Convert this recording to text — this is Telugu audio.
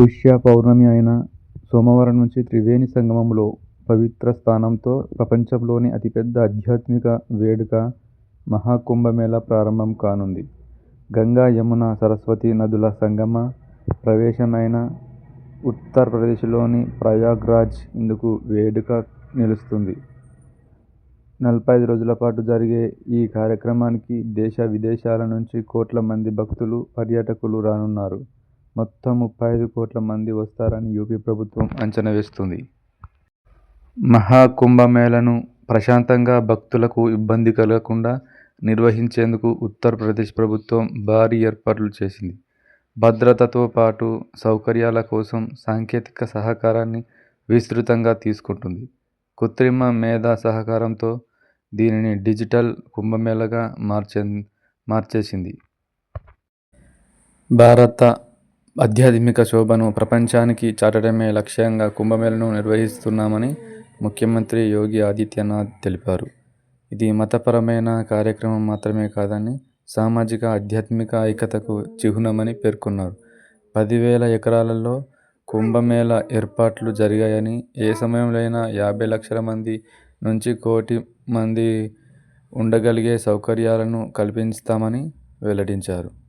పుష్య పౌర్ణమి అయిన సోమవారం నుంచి త్రివేణి సంగమంలో పవిత్ర స్థానంతో ప్రపంచంలోని అతిపెద్ద ఆధ్యాత్మిక వేడుక మహాకుంభమేళ ప్రారంభం కానుంది. గంగా, యమున, సరస్వతి నదుల సంగమ ప్రవేశమైన ఉత్తరప్రదేశ్లోని ప్రయాగ్రాజ్ ఇందుకు వేడుక నిలుస్తుంది. నలభై ఐదు రోజుల పాటు జరిగే ఈ కార్యక్రమానికి దేశ విదేశాల నుంచి కోట్ల మంది భక్తులు, పర్యాటకులు రానున్నారు. మొత్తం ముప్పై ఐదు కోట్ల మంది వస్తారని యూపీ ప్రభుత్వం అంచనా వేస్తుంది మహాకుంభమేళను ప్రశాంతంగా, భక్తులకు ఇబ్బంది కలగకుండా నిర్వహించేందుకు ఉత్తరప్రదేశ్ ప్రభుత్వం భారీ ఏర్పాట్లు చేసింది. భద్రతతో పాటు సౌకర్యాల కోసం సాంకేతిక సహకారాన్ని విస్తృతంగా తీసుకుంటుంది కృత్రిమ మేధ సహకారంతో దీనిని డిజిటల్ కుంభమేళగా మార్చే మార్చేసింది. భారత ఆధ్యాత్మిక శోభను ప్రపంచానికి చాటడమే లక్ష్యంగా కుంభమేళను నిర్వహిస్తున్నామని ముఖ్యమంత్రి యోగి ఆదిత్యనాథ్ తెలిపారు. ఇది మతపరమైన కార్యక్రమం మాత్రమే కాదని సామాజిక, ఆధ్యాత్మిక ఐక్యతకు చిహ్నమని పేర్కొన్నారు. పది వేల కుంభమేళ ఏర్పాట్లు జరిగాయని, ఏ సమయంలోనైనా యాభై లక్షల మంది నుంచి కోటి మంది ఉండగలిగే సౌకర్యాలను కల్పిస్తామని వెల్లడించారు.